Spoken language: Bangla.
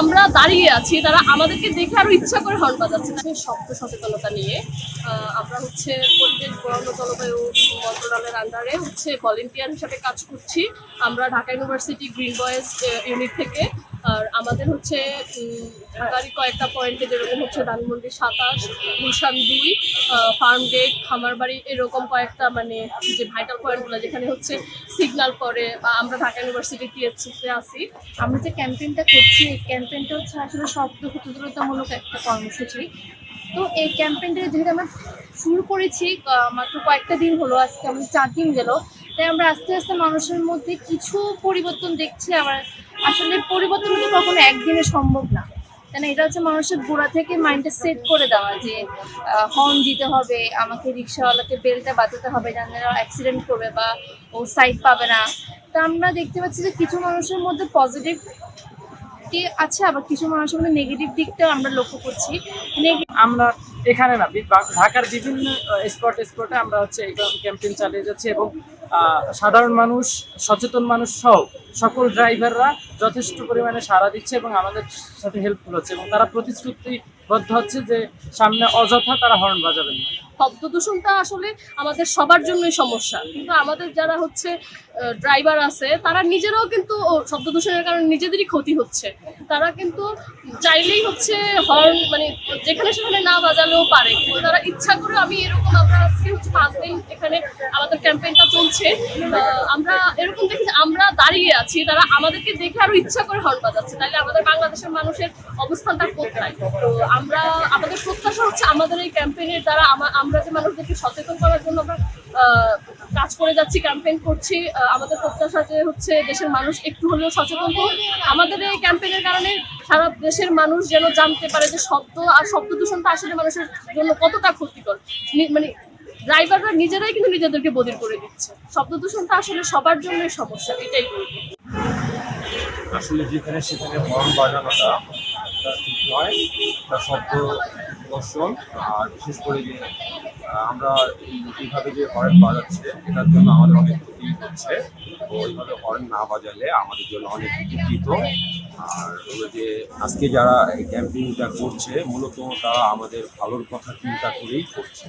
আমরা দাঁড়িয়ে আছি, তারা আমাদেরকে দেখে আরও ইচ্ছা করে হর্ন বাজাচ্ছে। শব্দ সচেতনতা নিয়ে আমরা হচ্ছে পরিবেশ বরণ্য জলবায়ু মন্ত্রণালয়ের আন্ডারে হচ্ছে ভলেন্টিয়ার হিসাবে কাজ করছি। আমরা Dhaka university green boys unit থেকে আর আমাদের হচ্ছে ঢাকারই কয়েকটা পয়েন্টে যেরকম হচ্ছে ধানমন্ডি সাতাশ, গুলশান দুই ফার্ম গেট খামারবাড়ি, এরকম কয়েকটা মানে যে ভাইটাল পয়েন্টগুলো যেখানে হচ্ছে সিগন্যাল করে, বা আমরা ঢাকা ইউনিভার্সিটি টিএসসিতে আছি আমরা যে ক্যাম্পেইনটা করছি, এই ক্যাম্পেইনটা হচ্ছে আসলে শব্দ সচেতনতামূলক একটা কর্মসূচি। তো এই ক্যাম্পেইনটা যেহেতু আমরা শুরু করেছি মাত্র কয়েকটা দিন হলো, আজকে আমাদের চার দিন গেল। তাই আমরা আস্তে আস্তে মানুষের মধ্যে কিছু পরিবর্তন দেখছি, আবার আসলে পরিবর্তন তো কখনো একদিনে সম্ভব না। কেন এটা হচ্ছে মানুষের গোড়া থেকে মাইন্ডটা সেট করে দেওয়া যে হর্ন দিতে হবে, আমাকে রিক্সাওয়ালাকে বেলটা বাজাতে হবে জানলে অ্যাক্সিডেন্ট করবে বা ও সাইড পাবে না। তা আমরা দেখতে পাচ্ছি যে কিছু মানুষের মধ্যে পজিটিভ আছে, আবার কিছু মানুষের মধ্যে নেগেটিভ দিকটাও আমরা লক্ষ্য করছি। আমরা এখানে না ঢাকার বিভিন্ন স্পট স্পটে আমরা হচ্ছে ক্যাম্পেইন চালিয়ে যাচ্ছি এবং সাধারণ মানুষ, সচেতন মানুষ সহ সকল ড্রাইভাররা যথেষ্ট পরিমাণে সাড়া দিচ্ছে এবং আমাদের সাথে হেল্পফুল হচ্ছে এবং তারা প্রতিশ্রুতিবদ্ধ হচ্ছে যে সামনে অযথা তারা হর্ন বাজাবেন না। শব্দ দূষণটা আসলে আমাদের সবার জন্যই সমস্যা। কিন্তু আমাদের যারা হচ্ছে ড্রাইভার আছে, তারা নিজেরাও কিন্তু শব্দ দূষণের কারণে নিজেদেরই ক্ষতি হচ্ছে। তারা কিন্তু চাইলেই হচ্ছে হর্ন মানে যেখানে সেখানে না বাজালেও পারে। কিন্তু তারা ইচ্ছা করে আমি এরকম আমরা আজকে হচ্ছে পাঁচ দিন এখানে আমাদের ক্যাম্পেইনটা চলছে। আমরা এরকম দেখি আমরা দাঁড়িয়ে আছি, তারা আমাদেরকে দেখে আরও ইচ্ছা করে হর্ন বাজাচ্ছে। তাহলে আমাদের বাংলাদেশের মানুষের অবস্থানটা কোথায়? তো আমরা, আমাদের প্রত্যাশা হচ্ছে আমাদের এই ক্যাম্পেইনের দ্বারা আমরা যে মানুষদেরকে সচেতন করার জন্য আমরা কাজ করে যাচ্ছি ক্যাম্পেইন করছি আমাদের প্রত্যাশা যে হচ্ছে দেশের মানুষ একটু হলেও সচেতন হোক। আমাদের এই ক্যাম্পেইনের কারণে সারা দেশের মানুষ যেন জানতে পারে যে শব্দ আর শব্দ দূষণটা আসলে মানুষের জন্য কতটা ক্ষতিকর। মানে ড্রাইভাররা নিজেরাই কিন্তু নিজেদেরকে বদির করে দিচ্ছে। শব্দ দূষণটা আসলে সবার জন্যই সমস্যা, এটাই আসলে যেখানে সেখানে হর্ন বাজানোটা ঠিক নয়। তা শব্দ দর্শন আর বিশেষ করে যে আমরা এইভাবে যে হর্ন বাজাচ্ছে, এটার জন্য আমাদের অনেক ক্ষতি হচ্ছে। তো ওইভাবে হর্ন না বাজালে আমাদের জন্য অনেক উপকৃত আর হলো যে, আজকে যারা ক্যাম্পিংটা করছে, মূলত তারা আমাদের ভালোর কথা চিন্তা করেই করছে।